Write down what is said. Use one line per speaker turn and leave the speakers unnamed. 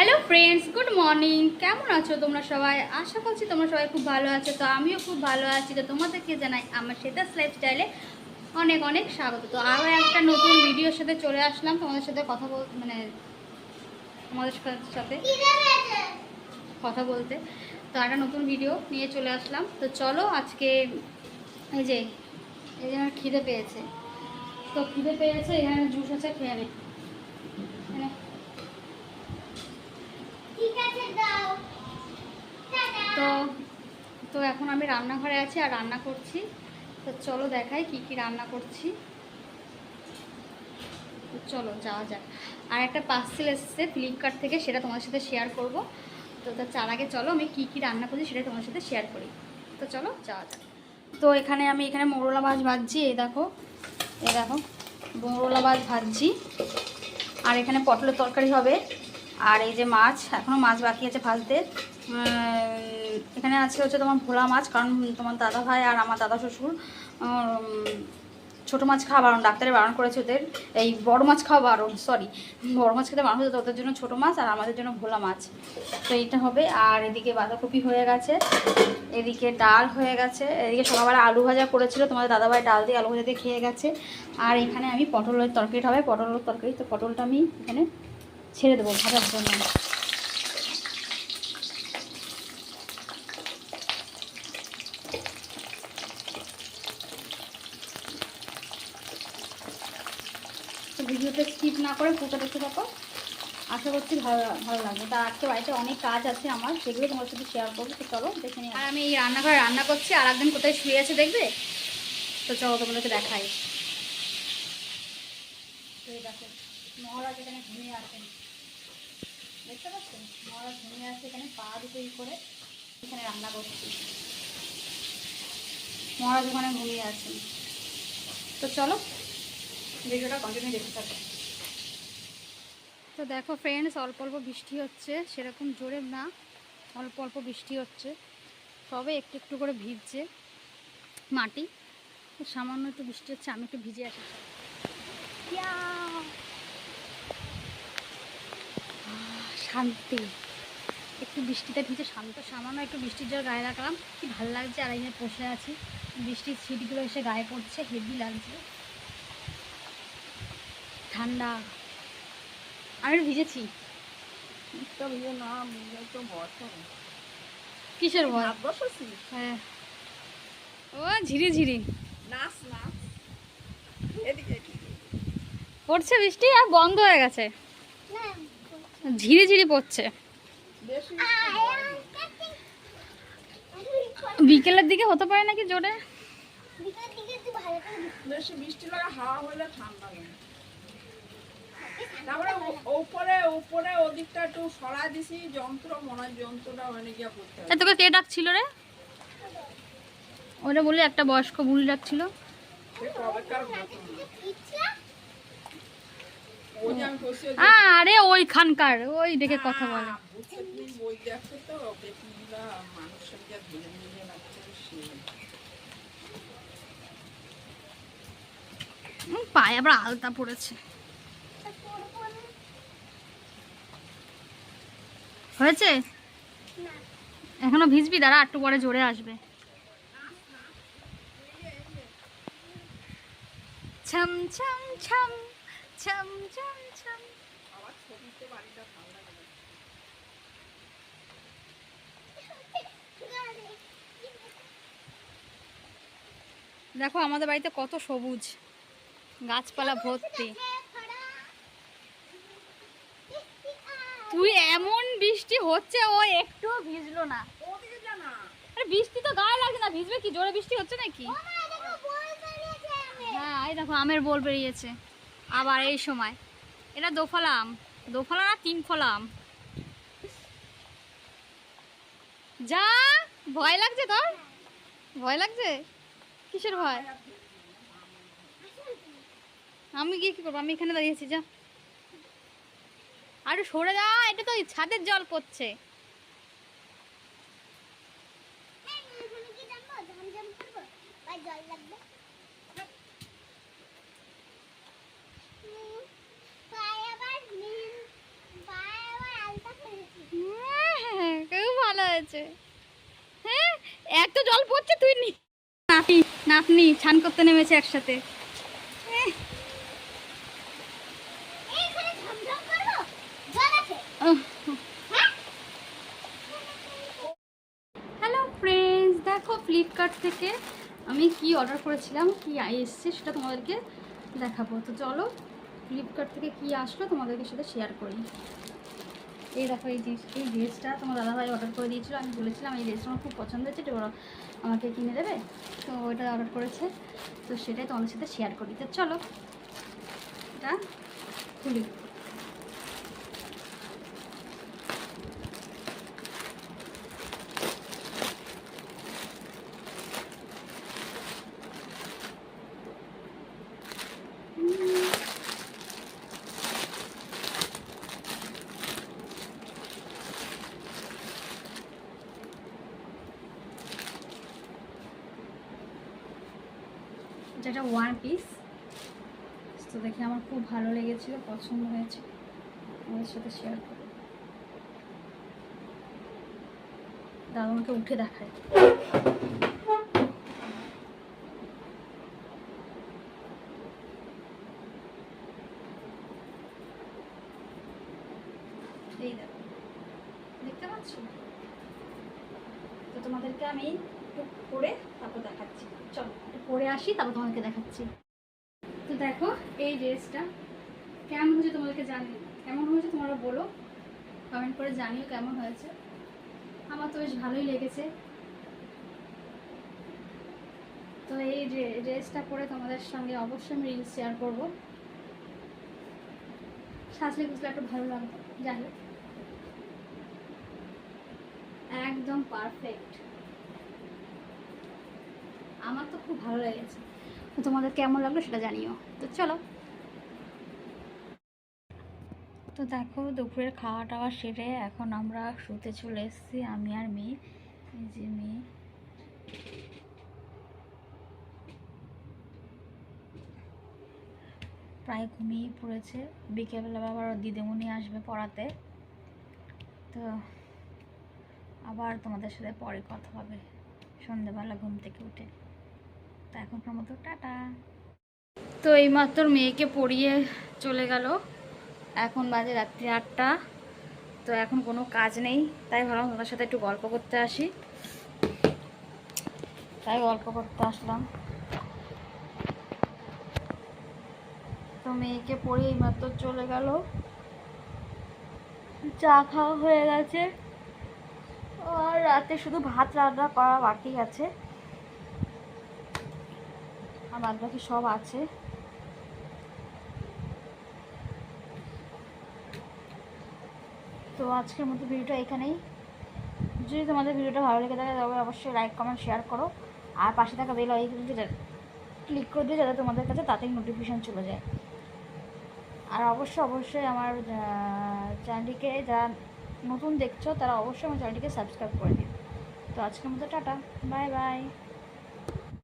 Hello friends good morning কেমন আছো তোমরা সবাই? আশা করছি তোমরা সবাই খুব ভালো আছো। তো আমিও খুব ভালো আছি। তো তোমাদেরকে জানাই, আমার সেটাস লাইফস্টাইলে অনেক অনেক স্বাগত। তো আরও একটা নতুন ভিডিওর সাথে চলে আসলাম। তোমাদের সাথে কথা বল মানে তোমাদের সাথে কথা বলতে। তো একটা নতুন ভিডিও নিয়ে চলে আসলাম। তো চলো আজকে এই যে এই যে আমার খিদে পেয়েছে। তো খিদে পেয়েছে, এখানে জুস আছে, খেয়ে নে তো তো এখন আমি রান্নাঘরে আছি আর রান্না করছি। তো চলো দেখাই কি কি রান্না করছি। চলো যাওয়া যাক। আর একটা পার্সেল এসেছে ফ্লিপকার্ট থেকে, সেটা তোমাদের সাথে শেয়ার করব। তো তার চার আগে চলো আমি কি কি রান্না করছি সেটা তোমার সাথে শেয়ার করি। তো চলো যাওয়া যাক। তো এখানে আমি, এখানে মোরলা মাছ ভাজছি, এই দেখো। এই দেখো, মোরলা মাছ ভাজছি। আর এখানে পটলের তরকারি হবে। আর এই যে মাছ এখনও মাছ বাকি আছে ভাজতে। এখানে আছে হচ্ছে তোমার ভোলা মাছ, কারণ তোমার দাদা ভাই আর আমার দাদা শ্বশুর ছোটো মাছ খাওয়া বারণ, ডাক্তারে বারণ করেছে ওদের, এই বড় মাছ খাওয়া বারণ সরি বড় মাছ খেতে বারণ হয়েছে ওদের জন্য ছোটো মাছ আর আমাদের জন্য ভোলা মাছ। তো এইটা হবে, আর এদিকে বাঁধাকপি হয়ে গেছে, এদিকে ডাল হয়ে গেছে, এদিকে সকালবেলা আলু ভাজা করেছিল, তোমাদের দাদাভাই ডাল দিয়ে আলু ভাজা দিয়ে খেয়ে গেছে। আর এখানে আমি পটলের তরকারিটা হবে, পটলের তরকারি, তো পটলটা আমি এখানে ছেড়ে দেবো ভাজার জন্য। ভিডিওটা স্কিপ না করে পুরোটা দেখতে থাকো আশা করছি ভালো ভালো লাগবে। তা আজকে বাড়িতে অনেক কাজ আছে আমার, সেগুলো তোমার সাথে শেয়ার করব। তো চলো, দেখে নিই। আর আমি এই রান্নাঘরে রান্না করছি, আর একদিন কোথায় শুয়ে আছে দেখবে? তো চলো তোমাদেরকে দেখাই। মহারাজ এখানে ঘুমিয়ে আছেন। দেখতে পাচ্ছেন? মহারাজ ঘুমিয়ে আছে, এখানে পা দুটো করে এখানে রান্না করছি। মহারাজ ওখানে ঘুমিয়ে আছেন। তো চলো ভিডিওটা কন্টিনিউ দেখতে তো দেখো ফ্রেন্ডস অল্প অল্প বৃষ্টি হচ্ছে, সেরকম জোরে না, অল্প অল্প বৃষ্টি হচ্ছে। সবে একটু একটু করে ভিজছে মাটি সামান্য একটু বৃষ্টি হচ্ছে, আমি একটু ভিজে আসি শান্তি। একটু বৃষ্টিতে ভিজে শান্ত, সামান্য একটু বৃষ্টির জল গায়ে রাখলাম। কি ভালো লাগছে আর এখানে বসে আছি। বৃষ্টির ছিটগুলো এসে গায়ে পড়ছে, হেভি লাগছে। ঠান্ডা। আমি ভিজেছি।
তো ভিজে না ভিজে তো বসো
কিসের ভয়
বসেছি
হ্যাঁ। ও ঝিরি ঝিরি।
নাচ নাচ। এদিকে
পড়ছে বৃষ্টি আর বন্ধ হয়ে গেছে। ঝিরি ঝিরি পড়ছে। বিকেলের দিকে হতে পারে নাকি জোরে?
বৃষ্টি। লাগা হাওয়া হলে ঠান্ডা লাগে। উপরে উপরে ওদিকটা একটু সরা দিছি যন্ত্র মনে যন্ত্রটা ওখানে গিয়ে পড়তে হবে।
তোকে কে ডাকছিল রে? ওটা বলি একটা বয়স্ক বুড়ি ডাকছিল। আরে ওইখানকার ওই দেখে কথা বলে। পায়ে আবার আলতা পড়েছে। হয়েছে? এখনও ভিজবি, দাঁড়া, একটু পরে জোরে আসবে। ছম ছম। দেখো, আমাদের বাড়িতে কত সবুজ। গাছপালা ভর্তি। তুই বৃষ্টি হচ্ছে ও একটুও ভিজলো না। আরে বৃষ্টি তো গায়ে লাগে না ভিজবে কি? জোরে বৃষ্টি হচ্ছে নাকি? হ্যাঁ এই দেখো আমের বোল বেরিয়েছে। আবার এই সময়। এটা দোফলা আম। দোফলা না তিন ফলা আম। যা ভয় লাগছে তোর? ভয় লাগছে? কিসের ভয়? আমি গিয়ে কি করব? আমি এখানে দাঁড়িয়েছি যা। আরে সরে যা, এটা তো ছাদের জল পড়ছে।
পায়ে আবার আলতা
আছে হ্যাঁ এত জল পড়ছে, তুই নি নাতি নাতনি ছান করতে নেমেছে একসাথে এহ,
এইখানে ঝমঝম করব জল আছে
উহ। হ্যালো ফ্রেন্ডস দেখো ফ্লিপকার্ট থেকে আমি কি অর্ডার করেছিলাম, কি এসছে সেটা তোমাদেরকে দেখাবো। তো চলো ফ্লিপকার্ট থেকে কি আসলো তোমাদেরকে সাথে শেয়ার করি। এই দেখো, এই জিনিস, এই ড্রেসটা তোমার দাদাভাই অর্ডার করে দিয়েছিল। আমি বলেছিলাম, এই ড্রেসটা আমার খুব পছন্দ হয়েছে ওরা আমাকে কিনে দেবে? তো ওইটা অর্ডার করেছে। তো সেটাই তোমাদের সাথে শেয়ার করি। তো চলো, এটা খুলি। যেটা ওয়ান পিস তো দেখে আমার খুব ভালো লেগেছিল, পছন্দ হয়েছে। আমাদের সাথে শেয়ার করো আমাকে উঠে দেখায়। দেখতে পাচ্ছ? তো তোমাদেরকে আমি পরে তারপর দেখাচ্ছি। চলো পরে আসি, তারপর তোমাদেরকে দেখাচ্ছি। তো দেখো, এই ড্রেসটা কেমন হয়েছে তোমাদেরকে জানি কেমন হয়েছে তোমরা বলো কমেন্ট করে জানিও কেমন হয়েছে। আমার তো বেশ ভালোই লেগেছে। তো এই ড্রেসটা পরে তোমাদের সঙ্গে অবশ্যই আমি রিলস শেয়ার করব। সাজলে গুজলে একটু ভালো লাগবে যাই হোক। একদম পারফেক্ট আমার তো খুব ভালো লেগেছে। তোমাদের কেমন লাগল সেটা জানিও। তো চলো। তো দেখো, দুপুরের খাওয়া টাওয়া সেরে এখন আমরা শুতে চলে এসেছি, আমি আর মেয়ে। এই যে মেয়ে। প্রায় ঘুমিয়েই পড়েছে। বিকেলবেলা আবার দিদিমণি আসবে পড়াতে। তো আবার তোমাদের সাথে পরে কথা হবে। সন্ধ্যেবেলা ঘুম থেকে উঠে। তো এখনকার মতো টাটা। তো এইমাত্র মেয়েকে পড়িয়ে চলে গেল। এখন বাজে রাত্রি আটটা। তো এখন কোনো কাজ নেই। তাই ভাবলাম তোমার সাথে একটু গল্প করতে আসি। তাই গল্প করতে আসলাম। তো মেয়েকে পড়িয়ে এইমাত্র চলে গেল। চা খাওয়া হয়ে গেছে। আর রাতে শুধু ভাত রান্না করা বাকি আছে। আর বাদ বাকি সব আছে। তো আজকের মতো ভিডিওটা এখানেই। যদি তোমাদের ভিডিওটা ভালো লেগে থাকে, তবে অবশ্যই লাইক কমেন্ট শেয়ার করো। আর পাশে থাকা বেল আইকনটি ক্লিক করে দিয়ে যাতে তোমাদের কাছে তাড়াতাড়ি নোটিফিকেশান চলে যায়। আর অবশ্যই অবশ্যই আমার চ্যানেলটিকে যারা নতুন দেখছ, তারা অবশ্যই আমার চ্যানেলটিকে সাবস্ক্রাইব করে দিও। তো আজকের মতো টাটা বাই বাই